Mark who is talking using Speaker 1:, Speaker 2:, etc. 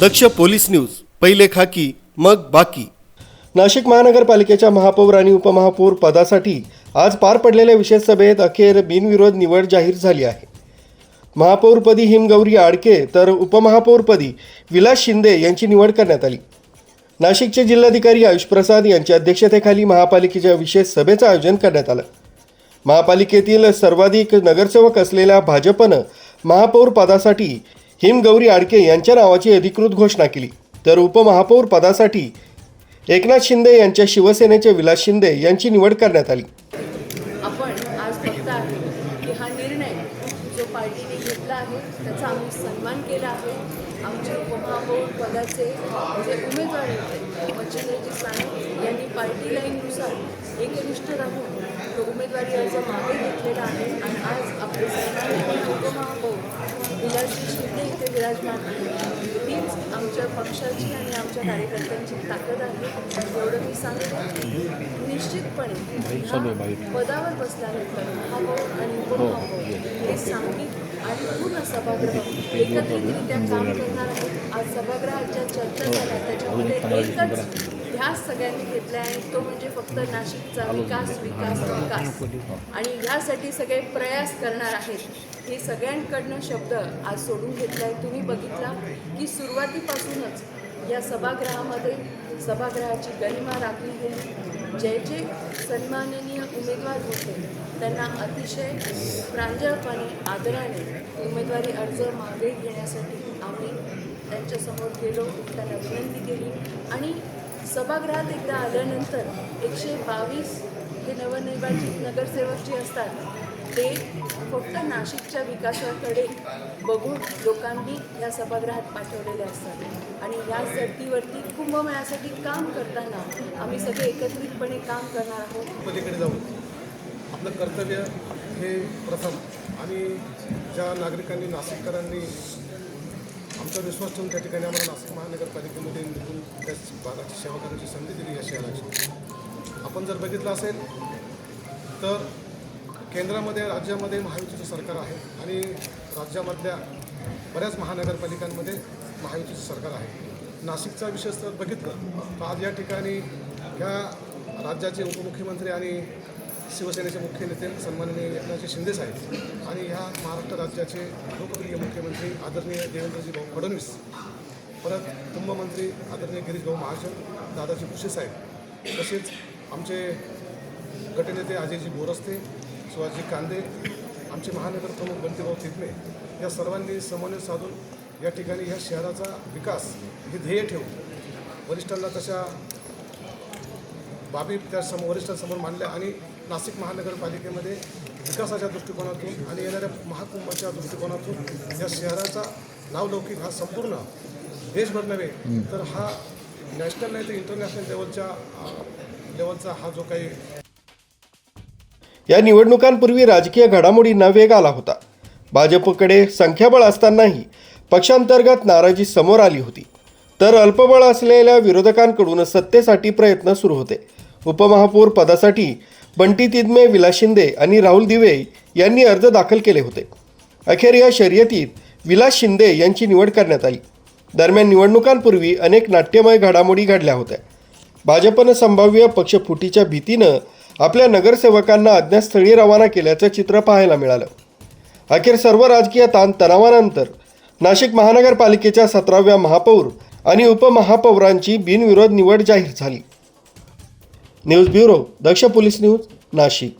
Speaker 1: दक्ष police news पहिले खाकी मग बाकी. नाशिक महानगरपालिकेच्या महापौर आणि उपमहापौर पदासाठी आज पार पडलेल्या विशेष सभेत अखेर बिनविरोध निवड जाहीर झाली आहे. महापौरपदी हिमगौरी आडके तर उपमहापौरपदी विलास शिंदे यांची निवड करण्यात आली. नाशिकचे जिल्हाधिकारी आयुष प्रसाद यांच्या अध्यक्षतेखाली महापालिकेच्या विशेष सभेचं आयोजन करण्यात आलं. महापालिकेतील सर्वाधिक नगरसेवक असलेल्या भाजपनं महापौर पदासाठी हिमगौरी आडके यांच्या नावाची अधिकृत घोषणा केली. तर उपमहापौर पदासाठी एकनाथ शिंदे यांच्या शिवसेनेचे विलास शिंदे यांची निवड करण्यात आली.
Speaker 2: आपण आज फक्त आहे की हा निर्णय जो पार्टीने घेतला आहे त्याचा आम्ही सन्मान केला आहे. आमचे उपमहापौर पदाचे जे उमेदवार होते मच्छिंद्रजी यांनी पार्टी लाईननुसार एकनिष्ठ राहून तो उमेदवारी अर्ज मागे घेतलेला आहे आणि आज आपले सन्माननीय उपमहापौर विलासजी शिंदे इथे विराजमान आहेत हो, हीच आमच्या पक्षाची आणि आमच्या कार्यकर्त्यांची ताकद आहे एवढं मी सांगतो निश्चितपणे पदावर बसल्यानंतर महापौर आणि उपमहापौर हे. सांगली आणि पूर्ण सभागृह एकत्रितरित्या काम करणार आहेत आज सभागृहात चर्चा झाल्या त्याच्यामध्ये एकच ध्यास सगळ्यांनी घेतला आहे तो म्हणजे फक्त नाशिकचा विकास विकास विकास आणि ह्यासाठी सगळे प्रयास करणार आहेत हे सगळ्यांकडनं शब्द आज सोडून घेतला आहे तुम्ही बघितला की सुरुवातीपासूनच या सभागृहामध्ये सभागृहाची गरिमा राखली गेली जे जे सन्माननीय उमेदवार होते त्यांना अतिशय प्रांजळपणे आदराने उमेदवारी अर्ज मागे घेण्यासाठी आम्ही त्यांच्यासमोर गेलो त्यांना विनंती केली आणि सभागृहात एकदा आल्यानंतर एकशे बावीस हे नवनिर्वाचित नगरसेवक जे असतात ते फक्त नाशिकच्या विकासाकडे बघून लोकांनी या सभागृहात पाठवलेले असतात. आणि या धर्तीवरती कुंभमेळ्यासाठी काम करताना आम्ही सगळे एकत्रितपणे काम करणार आहोत.
Speaker 3: पलीकडे जाऊन आपलं कर्तव्य हे प्रथम. आणि ज्या नागरिकांनी नाशिककरांनी आमचा विश्वास ठेवून त्या ठिकाणी आम्हाला नाशिक महानगरपालिकेमध्ये निघून त्या भागाची सेवा करण्याची संधी दिली या शहराची आपण जर बघितलं असेल तर केंद्रामध्ये राज्यामध्ये महायुतीचं सरकार आहे आणि राज्यामधल्या बऱ्याच महानगरपालिकांमध्ये महायुतीचं सरकार आहे. नाशिकचा विषय जर बघितलं तर आज या ठिकाणी ह्या राज्याचे उपमुख्यमंत्री आणि शिवसेनेचे मुख्य नेते सन्माननीय एकनाथजी शिंदे साहेब आणि ह्या महाराष्ट्र राज्याचे लोकप्रिय मुख्यमंत्री आदरणीय देवेंद्रजी भाऊ फडणवीस परत कुंभमंत्री आदरणीय गिरीश भाऊ महाजन दादाजी भुसे साहेब तसेच आमचे गटनेते अजयजी बोरस्ते सुभाषजी कांदे आमचे महानगर प्रमुख बंतीभाऊ तिथमे या सर्वांनी समन्वय साधून या ठिकाणी या शहराचा विकास हे ध्येय ठेवून वरिष्ठांना तशा बाबी त्या समोर वरिष्ठांसमोर मांडल्या आणि नाशिक महानगरपालिकेमध्ये विकासाच्या दृष्टिकोनातून आणि येणाऱ्या महाकुंभाच्या दृष्टिकोनातून या शहराचा नावलौकिक हा संपूर्ण देशभर नव्हे तर हा नॅशनल नाही तर इंटरनॅशनल लेवलच्या लेवलचा हा जो काही
Speaker 1: या निवडणुकांपूर्वी राजकीय घडामोडींना वेग आला होता. भाजपकडे संख्याबळ असतानाही पक्षांतर्गत नाराजी समोर आली होती. तर अल्पबळ असलेल्या विरोधकांकडून सत्तेसाठी प्रयत्न सुरू होते. उपमहापौर पदासाठी बंटी तिदमे विलास शिंदे आणि राहुल दिवे यांनी अर्ज दाखल केले होते. अखेर या शर्यतीत विलास शिंदे यांची निवड करण्यात आली. दरम्यान निवडणुकांपूर्वी अनेक नाट्यमय घडामोडी घडल्या होत्या. भाजपनं संभाव्य पक्षफुटीच्या भीतीनं आपल्या नगरसेवकांना अज्ञातस्थळी रवाना केल्याचं चित्र पाहायला मिळालं. अखेर सर्व राजकीय ताणतणावानंतर नाशिक महानगरपालिकेच्या सतराव्या महापौर आणि उपमहापौरांची बिनविरोध निवड जाहीर झाली. News bureau Daksh police news Nashik.